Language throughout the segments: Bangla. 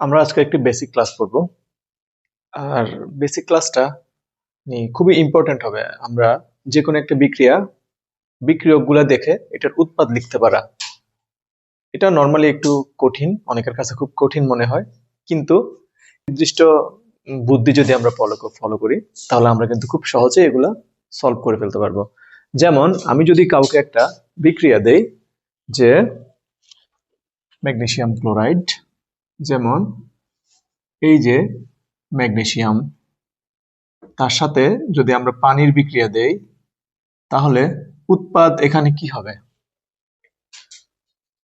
আমরা আজকে একটি বেসিক ক্লাস করব আর বেসিক ক্লাসটা খুবই ইম্পর্ট্যান্ট হবে। আমরা যে কোনো একটা বিক্রিয়া, বিক্রিয়কগুলো দেখে এটার উৎপাদ লিখতে পারা। এটা নর্মালি একটু কঠিন, অনেকের কাছে খুব কঠিন মনে হয়। কিন্তু নির্দিষ্ট বুদ্ধি যদি আমরা ফলো ফলো করি, তাহলে আমরা কিন্তু খুব সহজে এগুলা সলভ করে ফেলতে পারব। যেমন, আমি যদি কাউকে একটা বিক্রিয়া দেই যে ম্যাগনেশিয়াম ক্লোরাইড যেমন এই যে ম্যাগনেসিয়াম, তার সাথে যদি আমরা পানির বিক্রিয়া দেই, তাহলে উৎপাদ এখানে কি হবে?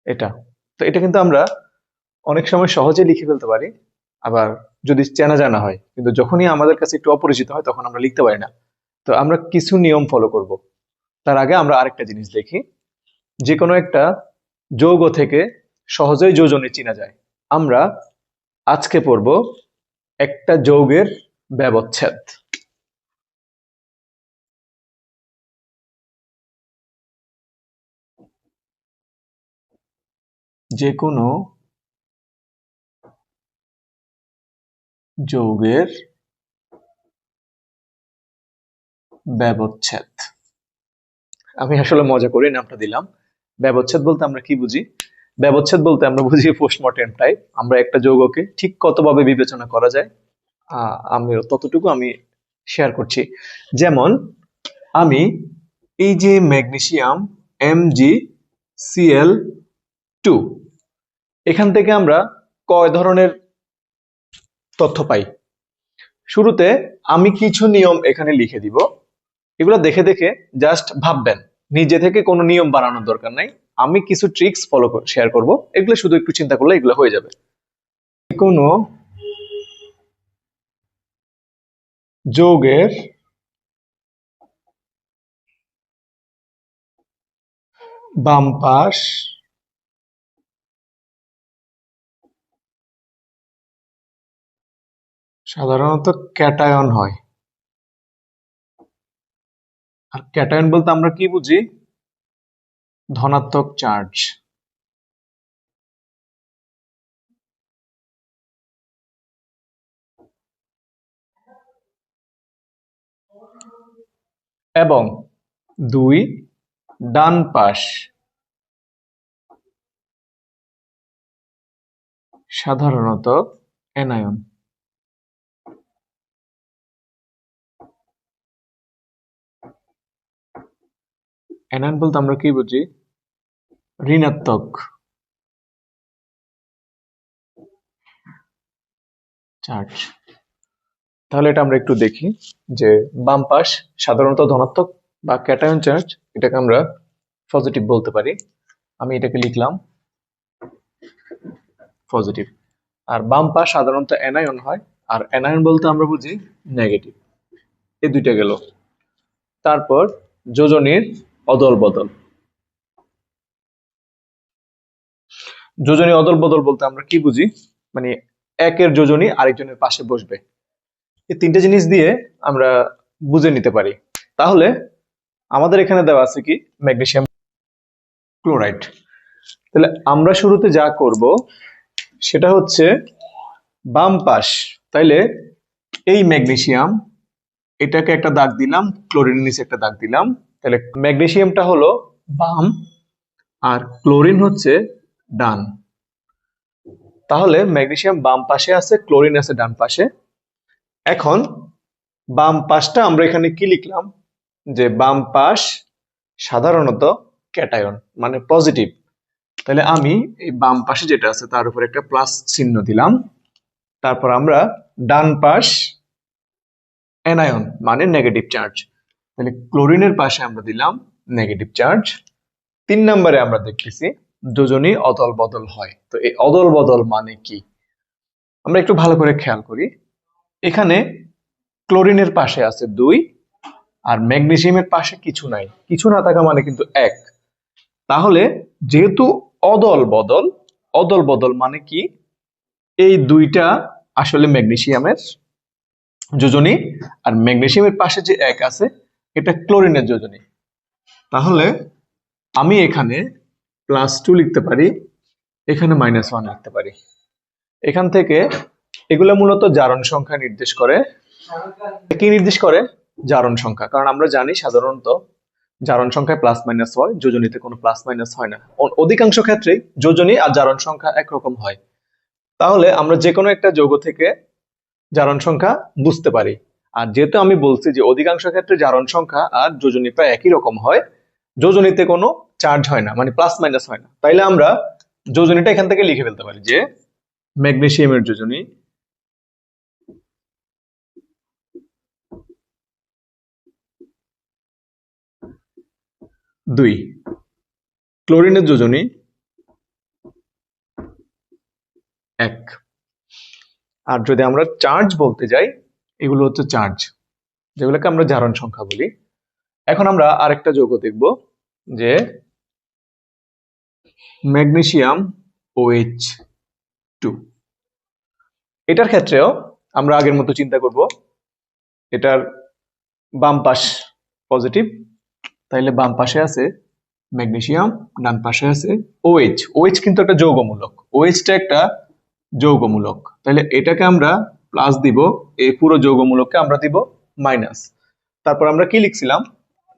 এটা। তো এটা কিন্তু আমরা অনেক সময় সহজে লিখে ফেলতে পারি, আবার যদি চেনা জানা হয়, কিন্তু যখনই আমাদের কাছে একটু অপরিচিত হয়, তখন আমরা লিখতে পারি না। তো আমরা কিছু নিয়ম ফলো করব। তার আগে আমরা আরেকটা জিনিস দেখি যে কোনো একটা যৌগ থেকে সহজেই যোজনে চিনা যায়। আমরা আজকে পড়ব একটা যৌগের ব্যবচ্ছেদ। যে কোনো যৌগের ব্যবচ্ছেদ। আমি আসলে মজা করে নামটা দিলাম। ব্যবচ্ছেদ বলতে আমরা কি বুঝি? ব্যবচ্ছেদ বলতে আমরা বুঝি পোস্টমর্টেম টাইপ আমরা একটা যৌগকে ঠিক কতভাবে বিবেচনা করা যায় আমি ততটুকু আমি শেয়ার করছি। যেমন, আমি এই যে magnesium M G CL two এখান থেকে আমরা কয় ধরনের তথ্য পাই? শুরুতে আমি কিছু নিয়ম এখানে লিখে দিব। এগুলো দেখে দেখে জাস্ট ভাববেন। নিজে থেকে কোনো নিয়ম বানানোর দরকার নাই। আমি কিছু ট্রিক্স ফলো শেয়ার করব। এগুলো শুধু একটু চিন্তা করলে এগুলো হয়ে যাবে। কোনো যোগের বাম পাশ সাধারণত ক্যাটায়ন হয়। আর ক্যাটায়ন বলতে আমরা কি বুঝি? ধনাত্মক চার্জ এবং দুই ডান পাশ। সাধারণত এনায়ন। এনায়ন বলতে আমরা কি বুঝি? ঋণাত্মক। চার্জ তাহলে এটা আমরা একটু দেখি যে বাম পাশ সাধারণত ধনাত্মক বা ক্যাটায়ন চার্জ, এটাকে আমরা পজিটিভ বলতে পারি। আমি এটাকে লিখলাম পজিটিভ আর বাম পাশ সাধারণত অ্যানায়ন হয়, আর অ্যানায়ন বলতে আমরা বুঝি নেগেটিভ এই দুইটা গেল। তারপর যোজনীর অদল বদল। যোজনী অদল বদল বলতে আমরা কি বুঝি? মানে একের যোজনী আরেকজনের পাশে বসবে। এই তিনটে জিনিস দিয়ে আমরা বুঝে নিতে পারি। তাহলে আমাদের এখানে দেওয়া আছে কি? Magnesium chloride. তাহলে আমরা শুরুতে যা করব, সেটা হচ্ছে বাম পাশ। তাইলে এই ম্যাগনেসিয়াম এটাকে একটা দাগ দিলাম, ক্লোরিন নিচে একটা দাগ দিলাম। তাহলে ম্যাগনেসিয়ামটা হলো বাম আর ক্লোরিন হচ্ছে ডান। তাহলে ম্যাগনেসিয়াম বাম পাশে আছে, ক্লোরিন আছে ডান পাশে। এখন বাম পাশটা আমরা এখানে কি লিখলাম? যে বাম পাশ সাধারণত ক্যাটায়ন মানে পজিটিভ। তাহলে আমি এই বাম পাশে যেটা আছে তার উপর একটা প্লাস চিহ্ন দিলাম। তারপর আমরা ডান পাশ অ্যানায়ন মানে নেগেটিভ চার্জ। তাহলে ক্লোরিনের পাশে আমরা দিলাম নেগেটিভ চার্জ। তিন নম্বরে আমরা দেখতেছি দুজনই অদল বদল হয়। তো এই অদল বদল মানে কি? আমরা একটু ভালো করে খেয়াল করি। এখানে ক্লোরিনের পাশে আছে দুই আর ম্যাগনেসিয়ামের পাশে কিছু নাই। কিছু না থাকা মানে কিন্তু এক। তাহলে যেহেতু অদল বদল অদল বদল মানে কি? এই দুইটা আসলে ম্যাগনেসিয়ামের যোজনী আর ম্যাগনেসিয়ামের পাশে যে এক আছে, এটা ক্লোরিনের যোজনী। তাহলে আমি এখানে প্লাস টু লিখতে পারি, এখানে মাইনাস ওয়ান লিখতে পারি। এখান থেকে এগুলো মূলত জারণ সংখ্যা নির্দেশ করে। কি নির্দেশ করে? জারণ সংখ্যা। কারণ আমরা জানি সাধারণত জারণ সংখ্যায় প্লাস মাইনাস হয়, যোজনীতে কোনো প্লাস মাইনাস হয় না। অধিকাংশ ক্ষেত্রেই যোজনী আর জারণ সংখ্যা একরকম হয়। তাহলে আমরা যে কোনো একটা যৌগ থেকে জারণ সংখ্যা বুঝতে পারি। আর যেহেতু আমি বলছি যে অধিকাংশ ক্ষেত্রে জারণ সংখ্যা আর যোজনী প্রায় একই রকম হয় যোজনীতে কোনো চার্জ হয় না মানে প্লাস মাইনাস হয় না। তাইলে আমরা যোজনীটা এখান থেকে লিখে ফেলতে পারি যে ম্যাগনেসিয়ামের যোজনী দুই ক্লোরিনের যোজনী এক। আর যদি আমরা চার্জ বলতে যাই, এগুলো হচ্ছে চার্জ যেগুলোকে আমরা জারণ সংখ্যা বলি। এখন আমরা আরেকটা যৌগ দেখব, যে ম্যাগনেসিয়াম ওএইচ টু। এটার ক্ষেত্রেও আমরা আগের মতো চিন্তা করব। এটার বাম পাশ পজিটিভ, তাইলে বাম পাশে আছে ম্যাগনেসিয়াম, ডান পাশে আছে ওএইচ। ওএইচ কিন্তু একটা যৌগমূলক। ওএইচটা একটা যৌগমূলক। তাহলে এটাকে আমরা প্লাস দিব এই পুরো যৌগমূলককে আমরা দিব মাইনাস। তারপর আমরা কি লিখছিলাম?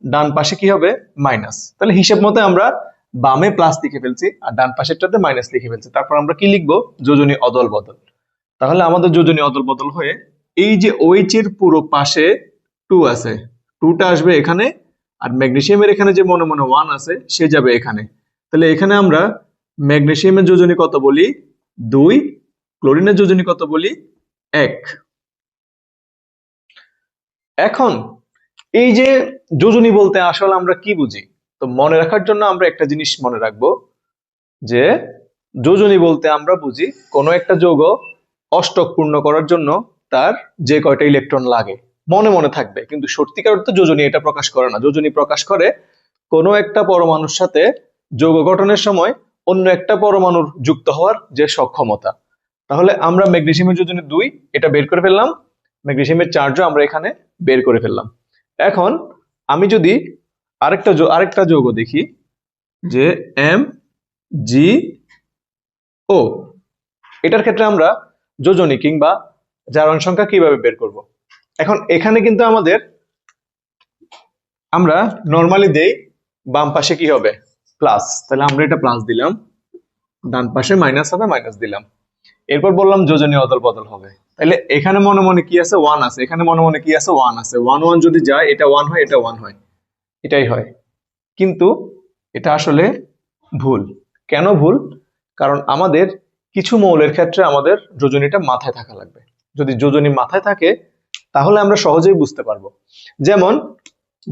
ডান পাশে কি হবে? মাইনাস। তাহলে হিসেব মতে আমরা বামে প্লাস লিখে ফেলছি আর ডান পাশেরটাতে মাইনাস লিখে ফেলছি। তারপর আমরা কি লিখব? যোজনী অদল বদল। তাহলে আমাদের যোজনী অদল বদল হয়ে এই যে ওএইচ এর পুরো পাশে টু আছে। টুটা আসবে এখানে আর ম্যাগনেসিয়ামের এখানে যে মনে মনে ওয়ান আছে, সে যাবে এখানে। তাহলে এখানে আমরা ম্যাগনেসিয়ামের যোজনী কত বলি? দুই। ক্লোরিনের যোজনী কত বলি? এক। এখন এই যে যোজনী বলতে আসলে আমরা কি বুঝি? তো মনে রাখার জন্য আমরা একটা জিনিস মনে রাখব যে যোজনী বলতে আমরা বুঝি কোনো একটা যৌগ অষ্টক পূর্ণ করার জন্য তার যে কয়টা ইলেকট্রন লাগে। মনে মনে থাকবে, কিন্তু সত্যিকার অর্থে যোজনী এটা প্রকাশ করে না। যোজনী প্রকাশ করে কোনো একটা পরমাণুর সাথে যৌগ গঠনের সময় অন্য একটা পরমাণুর যুক্ত হওয়ার যে সক্ষমতা। তাহলে আমরা ম্যাগনেসিয়ামের যোজনী দুই, এটা বের করে ফেললাম। ম্যাগনেসিয়ামের চার্জও আমরা এখানে বের করে ফেললাম। এখন আমি যদি আরেকটা আরেকটা যৌগ দেখি, যে এম জি ও এটার ক্ষেত্রে আমরা যোজনী কিংবা জারণ সংখ্যা কীভাবে বের করব? এখন এখানে কিন্তু আমাদের আমরা নর্মালি দেই বাম পাশে কি হবে? প্লাস তাহলে আমরা এটা প্লাস দিলাম, ডান পাশে মাইনাস হবে মাইনাস দিলাম। এরপর বললাম যোজনী অদল বদল হবে। তাহলে এখানে মনে মনে কি আছে? ওয়ান আছে। এখানে মনে মনে কি আছে? ওয়ান আছে। ওয়ান ওয়ান যদি যায়, এটা ওয়ান হয়, এটা ওয়ান হয়। এটাই হয়। কিন্তু এটা আসলে ভুল। কেন ভুল? কারণ আমাদের কিছু মৌলের ক্ষেত্রে আমাদের যোজনীটা মাথায় থাকা লাগবে। যদি যোজনী মাথায় থাকে, তাহলে আমরা সহজেই বুঝতে পারব। যেমন,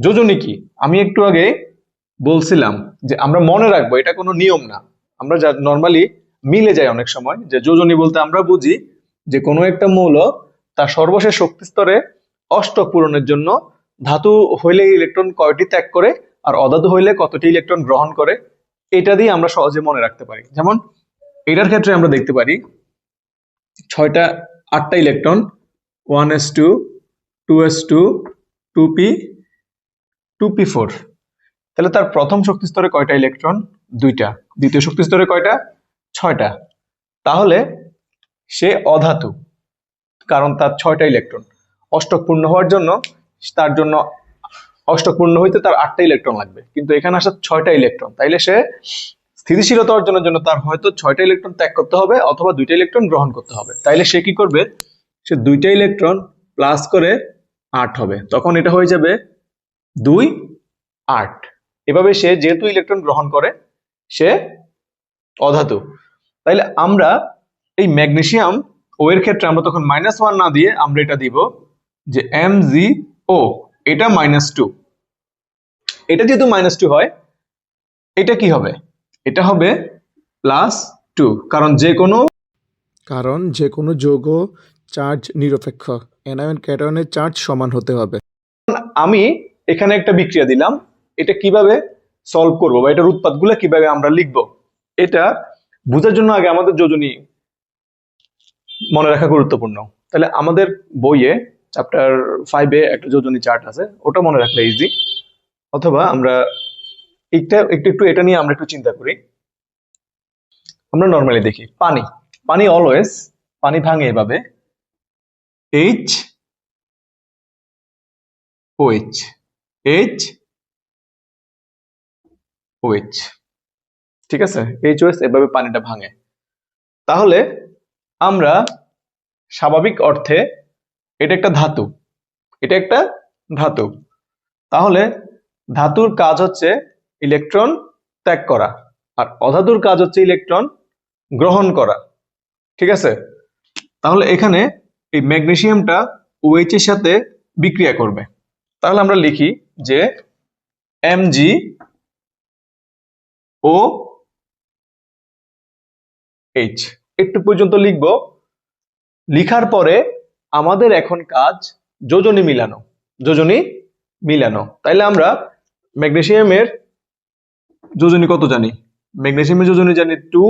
যোজনী কি? আমি একটু আগে বলছিলাম যে আমরা মনে রাখব, এটা কোনো নিয়ম না। আমরা যা নর্মালি মিলে যায় অনেক সময়। যে যোজনী বলতে আমরা বুঝি যে কোনো একটা মৌল তার সর্বশেষ শক্তি স্তরে অষ্টক পূরণের জন্য ধাতু হইলে ইলেকট্রন কয়টি ত্যাগ করে আর অধাতু হইলে কতটি ইলেকট্রন গ্রহণ করে, এটা দিয়ে আমরা সহজে মনে রাখতে পারি। যেমন এটার ক্ষেত্রে আমরা দেখতে পারি ছয়টা, আটটা electron one S two two S two two P two P four তাহলে তার প্রথম শক্তি স্তরে কয়টা ইলেকট্রন দুইটা। দ্বিতীয় শক্তি স্তরে কয়টা? ছয়টা। তাহলে সে অধাতু, কারণ তার ছয়টা ইলেকট্রন। অষ্টক পূর্ণ হওয়ার জন্য তার জন্য অষ্টক পূর্ণ হইতে তার আটটা ইলেকট্রন লাগবে। কিন্তু এখানে আসে ছয়টা ইলেকট্রন, তাইলে সে স্থিতিশীলতা অর্জনের জন্য তার হয়তো ছয়টা ইলেকট্রন ত্যাগ করতে হবে অথবা দুইটা ইলেকট্রন গ্রহণ করতে হবে। তাইলে সে কি করবে? সে দুইটা ইলেকট্রন প্লাস করে আট হবে। তখন এটা হয়ে যাবে দুই আট। এভাবে সে যেহেতু ইলেকট্রন গ্রহণ করে, সে অধাতু। তাইলে আমরা এই ম্যাগনেসিয়াম ও এর ক্ষেত্রে আমরা তখন মাইনাস ওয়ান না দিয়ে আমরা এটা দিব যে এম জি ও এটা মাইনাস টু এটা যেহেতু মাইনাস টু হয় এটা কি হবে? এটা হবে প্লাস টু কারণ যে কোনো কারণ যে কোনো যৌগ চার্জ নিরপেক্ষ। অ্যানায়ন ক্যাটায়নের চার্জ সমান হতে হবে। আমি এখানে একটা বিক্রিয়া দিলাম এটা কীভাবে সলভ করব বা এটার উৎপাদগুলো কীভাবে আমরা লিখব? এটা বোঝার জন্য আগে আমাদের যোজনী মনে রাখা গুরুত্বপূর্ণ। তাহলে আমাদের বইয়ে চ্যাপ্টার ফাইভে একটা যোজনী চার্ট আছে, ওটা মনে রাখলে ইজি অথবা আমরা একটা একটু একটু এটা নিয়ে আমরা একটু চিন্তা করি। আমরা নর্মালি দেখি, পানি। পানি অলওয়েজ পানি ভাঙে এভাবে। এইচ ওএইচ এইচ ওএইচ ঠিক আছে? এইচ ওএস এভাবে পানিটা ভাঙে। তাহলে আমরা স্বাভাবিক অর্থে এটা একটা ধাতু। এটা একটা ধাতু। তাহলে ধাতুর কাজ হচ্ছে ইলেকট্রন ত্যাগ করা আর অধাতুর কাজ হচ্ছে ইলেকট্রন গ্রহণ করা। ঠিক আছে? তাহলে এখানে এই ম্যাগনেসিয়ামটা ওএইচ এর সাথে বিক্রিয়া করবে। তাহলে আমরা লিখি যে এমজি ও এইচ একটু পর্যন্ত লিখব। লিখার পরে আমাদের এখন কাজ যোজনী মিলানো যোজনী মিলানো। তাইলে আমরা ম্যাগনেসিয়ামের যোজনী কত জানি? ম্যাগনেসিয়ামের যোজনী জানি টু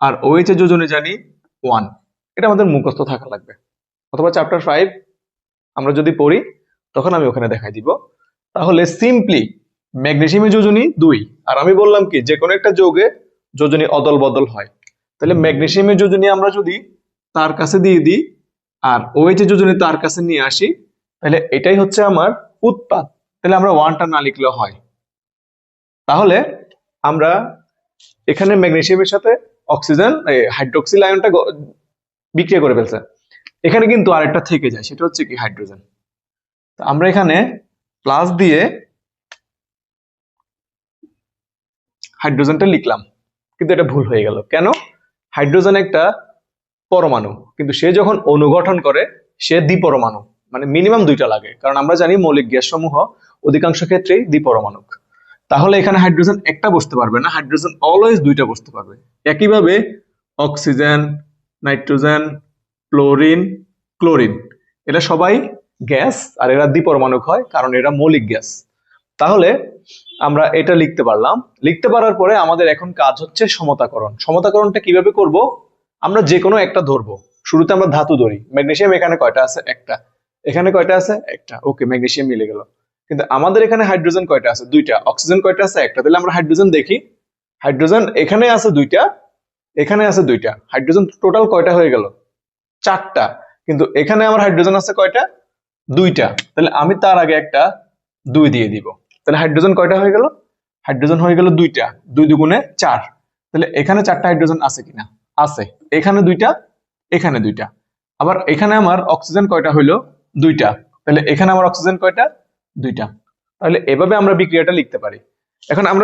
আর ওএইচ এর যোজনী জানি ওয়ান এটা আমাদের মুখস্থ থাকা লাগবে। অথবা চ্যাপ্টার ফাইভ আমরা যদি পড়ি, তখন আমি ওখানে দেখাই দিব। তাহলে সিম্পলি ম্যাগনেসিয়ামের যোজনী দুই। আর আমি বললাম কি যে কোনো একটা যৌগে যোজনী অদল বদল হয়। তাহলে ম্যাগনেসিয়ামের যোজনী আমরা যদি তার কাছে দিয়ে দিই আর ওএইচ এর যোজনী তার কাছে নিয়ে আসি তাহলে এটাই হচ্ছে আমার উৎপাদ তাহলে আমরা ওয়ানটা না লিখলেও হয়। তাহলে আমরা এখানে ম্যাগনেসিয়ামের সাথে অক্সিজেন হাইড্রোক্সিল আয়নটা বিক্রিয়া করে ফেলছে। এখানে কিন্তু আরেকটা থেকে যায় সেটা হচ্ছে কি হাইড্রোজেন তো আমরা এখানে প্লাস দিয়ে হাইড্রোজেনটা লিখলাম। কিন্তু এটা ভুল হয়ে গেল। কেন? হাইড্রোজেন একটা পরমাণু, কিন্তু সে যখন অনুগঠন করে, সে দ্বিপরমাণু মানে মিনিমাম দুইটা লাগে। কারণ আমরা জানি মৌলিক গ্যাস সমূহ অধিকাংশ ক্ষেত্রেই দ্বিপরমাণুক। তাহলে এখানে হাইড্রোজেন একটা বসতে পারবে না, হাইড্রোজেন অলওয়েজ দুইটা বসতে পারবে। একইভাবে অক্সিজেন, নাইট্রোজেন, ক্লোরিন ক্লোরিন, এরা সবাই গ্যাস আর এরা দ্বিপরমাণুক হয়, কারণ এরা মৌলিক গ্যাস। তাহলে আমরা এটা লিখতে পারলাম। লিখতে পারার পরে আমাদের এখন কাজ হচ্ছে সমতাকরণ। সমতাকরণটা কীভাবে করব? আমরা যে কোনো একটা ধরবো। শুরুতে আমরা ধাতু ধরি। ম্যাগনেসিয়াম এখানে কয়টা আছে? একটা। এখানে কয়টা আছে? একটা। ওকে, ম্যাগনেশিয়াম মিলে গেল। কিন্তু আমাদের এখানে হাইড্রোজেন কয়টা আছে? দুইটা। অক্সিজেন কয়টা আছে? একটা। তাহলে আমরা হাইড্রোজেন দেখি। হাইড্রোজেন এখানে আছে দুইটা, এখানে আছে দুইটা। হাইড্রোজেন টোটাল কয়টা হয়ে গেল? চারটা। কিন্তু এখানে আমার হাইড্রোজেন আছে কয়টা? দুইটা। তাহলে আমি তার আগে একটা দুই দিয়ে দিব। তাহলে হাইড্রোজেন কয়টা হয়ে গেল? হাইড্রোজেন হয়ে গেল দুইটা। দুই দুগুণে চার। তাহলে এখানে চারটা হাইড্রোজেন আছে কিনা? আছে। এখানে দুইটা এখানে দুইটা। আবার এখানে আমার অক্সিজেন কয়টা হইল? দুইটা। তাহলে এখানে আমার অক্সিজেন কয়টা? দুইটা। তাহলে এভাবে আমরা বিক্রিয়াটা লিখতে পারি। এখন আমরা